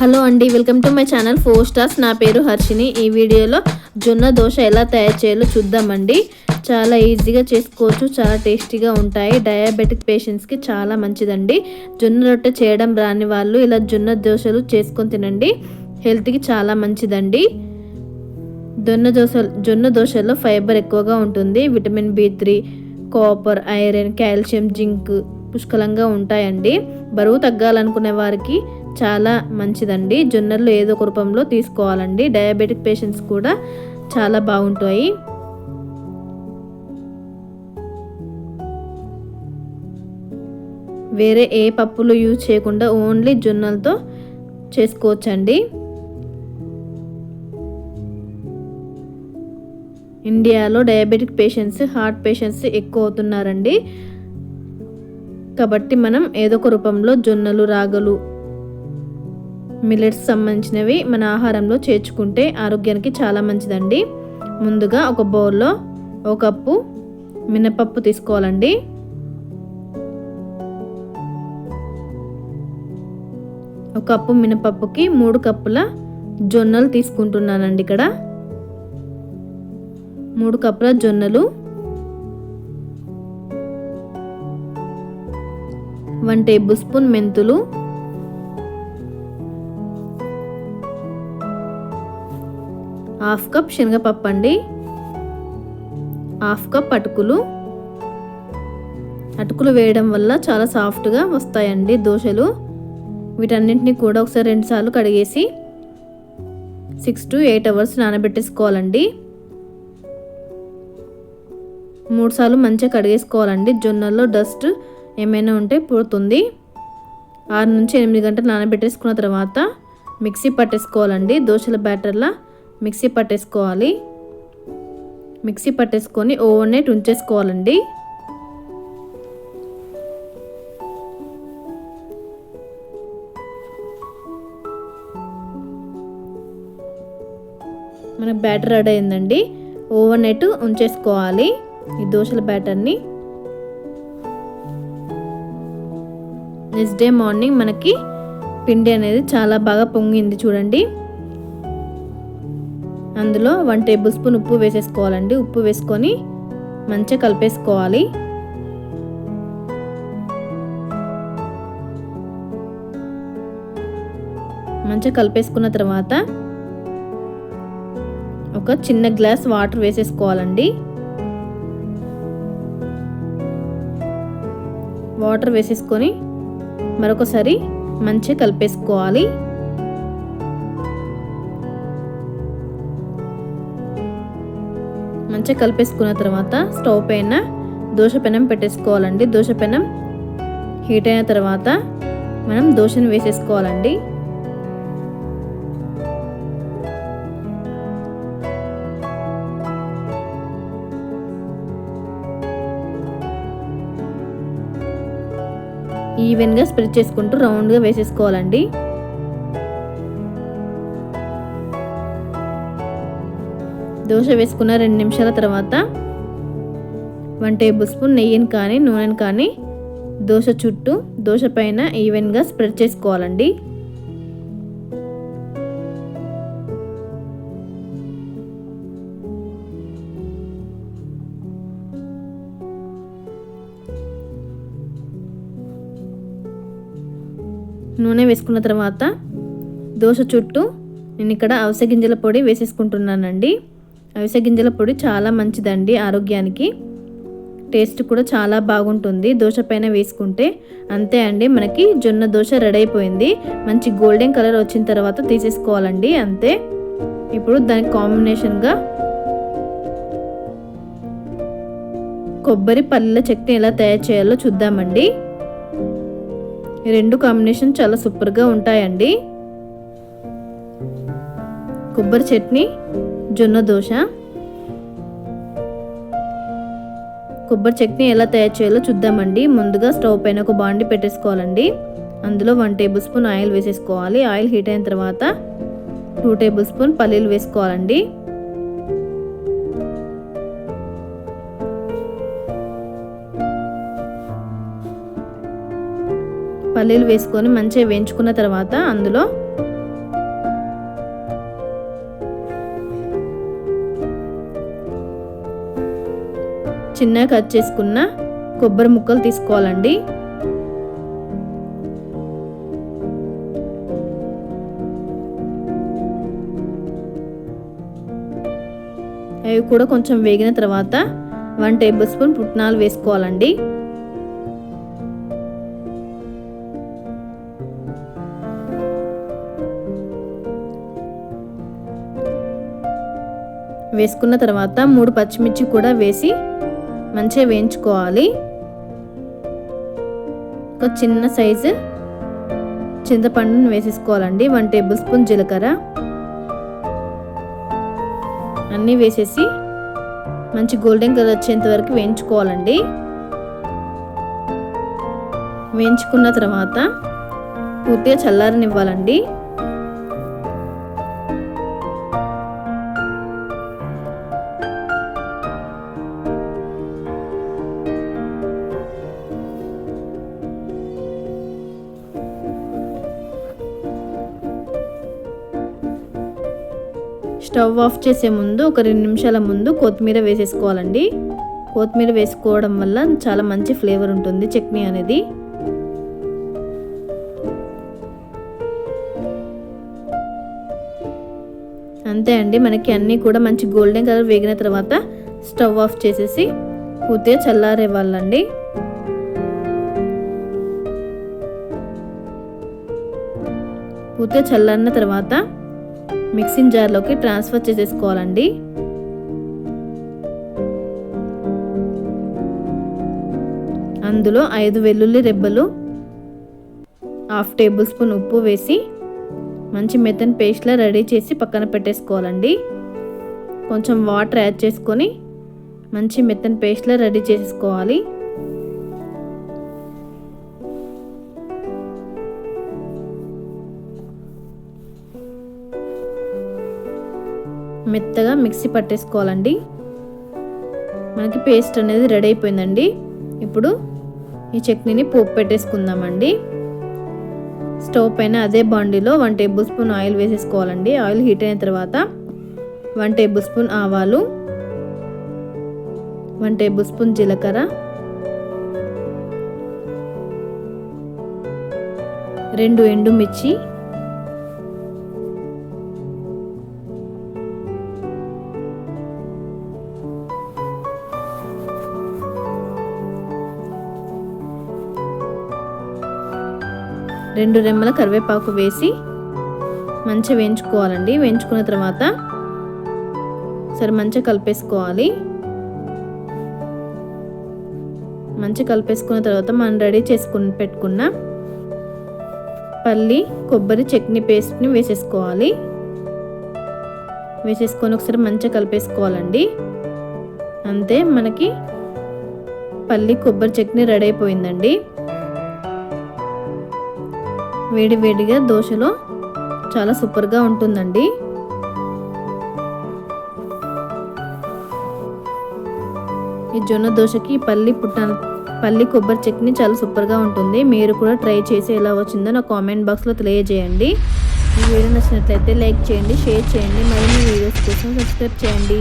Hello అండి welcome to my channel four stars. నా పేరు హర్షిని. ఈ వీడియోలో జొన్న దోశ ఎలా తయారు చేయాలో చూద్దామండి. చాలా ఈజీగా చేసుకోవచ్చు చాలా టేస్టీగా ఉంటాయి. డయాబెటిక్ పేషెంట్స్కి చాలా మంచిదండి. జొన్న రొట్టె చేయడం రాని వాళ్ళు ఇలా జొన్న దోశలు చేసుకొని తినండి. హెల్త్కి చాలా మంచిదండి. జొన్న దోశ జొన్న దోశలో ఫైబర్ ఎక్కువగా ఉంటుంది. Vitamin B three copper iron calcium zinc పుష్కలంగా ఉంటాయండి. బరువు తగ్గాలనుకునే వారికి చాలా మంచిదండి. జొన్నలు ఏదో ఒక రూపంలో తీసుకోవాలండి. డయాబెటిక్ పేషెంట్స్ కూడా చాలా బాగుంటాయి. వేరే ఏ పప్పులు యూజ్ చేయకుండా ఓన్లీ జొన్నలతో చేసుకోవచ్చండి. ఇండియాలో డయాబెటిక్ పేషెంట్స్ హార్ట్ పేషెంట్స్ ఎక్కువ అవుతున్నారండి. కాబట్టి మనం ఏదో ఒక రూపంలో జొన్నలు రాగలు మిల్లెట్స్ సంబంధించినవి మన ఆహారంలో చేర్చుకుంటే ఆరోగ్యానికి చాలా మంచిదండి. ముందుగా ఒక బౌల్లో ఒక కప్పు మినపప్పు తీసుకోవాలండి. ఒక కప్పు మినపప్పుకి మూడు కప్పుల జొన్నలు తీసుకుంటున్నానండి ఇక్కడ. మూడు కప్పుల జొన్నలు. వన్ టేబుల్ స్పూన్ మెంతులు. హాఫ్ కప్ శనగపప్పు అండి. హాఫ్ కప్ అటుకులు. అటుకులు వేయడం వల్ల చాలా సాఫ్ట్గా వస్తాయండి దోశలు. వీటన్నింటినీ కూడా ఒకసారి రెండుసార్లు కడిగేసి సిక్స్ టు ఎయిట్ అవర్స్ నానబెట్టేసుకోవాలండి. మూడుసార్లు మంచిగా కడిగేసుకోవాలండి. జొన్నల్లో డస్ట్ ఏమైనా ఉంటే పుడుతుంది ఆరు నుంచి ఎనిమిది గంటలు నానబెట్టేసుకున్న తర్వాత మిక్సీ పట్టేసుకోవాలండి. దోశల బ్యాటర్లా మిక్సీ పట్టేసుకోవాలి. మిక్సీ పట్టేసుకొని ఓవర్ నైట్ ఉంచేసుకోవాలండి మనకు బ్యాటర్ రెడీ అయిందండి. ఓవర్ నైట్ ఉంచేసుకోవాలి. ఈ దోశల బ్యాటర్ని నెక్స్ట్ డే మార్నింగ్ మనకి పిండి అనేది చాలా బాగా పొంగింది చూడండి. అందులో వన్ టేబుల్ స్పూన్ ఉప్పు వేసేసుకోవాలండి. ఉప్పు వేసుకొని మంచిగా కలిపేసుకోవాలి. మంచిగా కలిపేసుకున్న తర్వాత ఒక చిన్న గ్లాస్ వాటర్ వేసేసుకోవాలండి. వాటర్ వేసేసుకొని మరొకసారి మంచిగా కలిపేసుకోవాలి. మంచిగా కలిపేసుకున్న తర్వాత స్టవ్ పైన దోశ పెనం పెట్టేసుకోవాలండి. దోశ పెనం హీట్ అయిన తర్వాత మనం దోశను వేసేసుకోవాలండి. ఈవెన్గా స్ప్రెడ్ చేసుకుంటూ రౌండ్గా వేసేసుకోవాలండి. దోశ వేసుకున్న రెండు నిమిషాల తర్వాత వన్ టేబుల్ స్పూన్ నెయ్యిని కానీ నూనెని కానీ దోశ చుట్టూ దోశ పైన ఈవెన్గా స్ప్రెడ్ చేసుకోవాలండి. నూనె వేసుకున్న తర్వాత దోశ చుట్టూ నేను ఇక్కడ అవిసె గింజల పొడి వేసేసుకుంటున్నానండి. అవిసె గింజల పొడి చాలా మంచిదండి ఆరోగ్యానికి. టేస్ట్ కూడా చాలా బాగుంటుంది. దోశ పైన వేసుకుంటే అంతే అండి. మనకి జొన్న దోశ రెడీ అయిపోయింది. మంచి గోల్డెన్ కలర్ వచ్చిన తర్వాత తీసేసుకోవాలండి అంతే. ఇప్పుడు దానికి కాంబినేషన్గా కొబ్బరి పల్లెల చట్నీ ఎలా తయారు చేయాలో చూద్దామండి. రెండు కాంబినేషన్ చాలా సూపర్గా ఉంటాయండి. కొబ్బరి చట్నీ జొన్న దోశ కొబ్బరి చట్నీ ఎలా తయారు చేయాలో చూద్దామండి. ముందుగా స్టవ్ పైన ఒక బాండి పెట్టేసుకోవాలండి. అందులో వన్ టేబుల్ స్పూన్ ఆయిల్ వేసేసుకోవాలి. ఆయిల్ హీట్ అయిన తర్వాత టూ టేబుల్ స్పూన్ పల్లీలు వేసుకోవాలండి. పల్లీలు వేసుకొని మంచిగా వేయించుకున్న తర్వాత అందులో చిన్నగా కట్ చేసుకున్న కొబ్బరి ముక్కలు తీసుకోవాలండి. అవి కూడా కొంచెం వేగిన తర్వాత వన్ టేబుల్ స్పూన్ పుట్నాలు వేసుకోవాలండి. వేసుకున్న తర్వాత మూడు పచ్చిమిర్చి కూడా వేసి మంచిగా వేయించుకోవాలి. ఒక చిన్న సైజు చింతపండును వేసేసుకోవాలండి. వన్ టేబుల్ స్పూన్ జీలకర్ర. అన్నీ వేసేసి మంచి గోల్డెన్ కలర్ వచ్చేంత వరకు వేయించుకోవాలండి. వేయించుకున్న తర్వాత పూర్తిగా చల్లారనివ్వాలండి. స్టవ్ ఆఫ్ చేసే ముందు ఒక రెండు నిమిషాల ముందు కొత్తిమీర వేసేసుకోవాలండి. కొత్తిమీర వేసుకోవడం వల్ల చాలా మంచి ఫ్లేవర్ ఉంటుంది చట్నీ అనేది. అంతే అండి మనకి అన్నీ కూడా మంచి గోల్డెన్ కలర్ వేగిన తర్వాత స్టవ్ ఆఫ్ చేసేసి పూర్తిగా చల్లారేవాళ్ళండి పూర్తిగా చల్లారిన తర్వాత మిక్సింగ్ జార్లోకి ట్రాన్స్ఫర్ చేసేసుకోవాలండి. అందులో ఐదు వెల్లుల్లి రెబ్బలు హాఫ్ టేబుల్ స్పూన్ ఉప్పు వేసి మంచి మెత్తని పేస్ట్లా రెడీ చేసి పక్కన పెట్టేసుకోవాలండి. కొంచెం వాటర్ యాడ్ చేసుకొని మంచి మెత్తని పేస్ట్లా రెడీ చేసుకోవాలి మెత్తగా మిక్సీ పట్టేసుకోవాలండి. మనకి పేస్ట్ అనేది రెడీ అయిపోయిందండి. ఇప్పుడు ఈ చట్నీని పోపు పెట్టేసుకుందామండి. స్టవ్ పైన అదే బాండీలో వన్ టేబుల్ స్పూన్ ఆయిల్ వేసేసుకోవాలండి. ఆయిల్ హీట్ అయిన తర్వాత వన్ టేబుల్ స్పూన్ ఆవాలు వన్ టేబుల్ స్పూన్ జీలకర్ర రెండు ఎండుమిర్చి రెండు రెమ్మల కరివేపాకు వేసి మంచిగా వేయించుకోవాలండి. వేయించుకున్న తర్వాత సరే మంచిగా కలిపేసుకోవాలి. మంచిగా కలిపేసుకున్న తర్వాత మనం రెడీ చేసుకుని పెట్టుకున్న పల్లి కొబ్బరి చట్నీ పేస్ట్ని వేసేసుకోవాలి. వేసేసుకొని ఒకసారి మంచిగా కలిపేసుకోవాలండి. అంతే మనకి పల్లి కొబ్బరి చట్నీ రెడీ అయిపోయిందండి. వేడివేడిగా దోశలో చాలా సూపర్గా ఉంటుందండి. ఈ జొన్న దోశకి పల్లి పుట్టాన పల్లి కొబ్బరి చట్నీ చాలా సూపర్గా ఉంటుంది. మీరు కూడా ట్రై చేసి ఎలా వచ్చిందో నా కామెంట్ బాక్స్లో తెలియజేయండి. ఈ వీడియో నచ్చినట్లయితే లైక్ చేయండి షేర్ చేయండి. మరిన్ని వీడియోస్ కోసం సబ్స్క్రైబ్ చేయండి.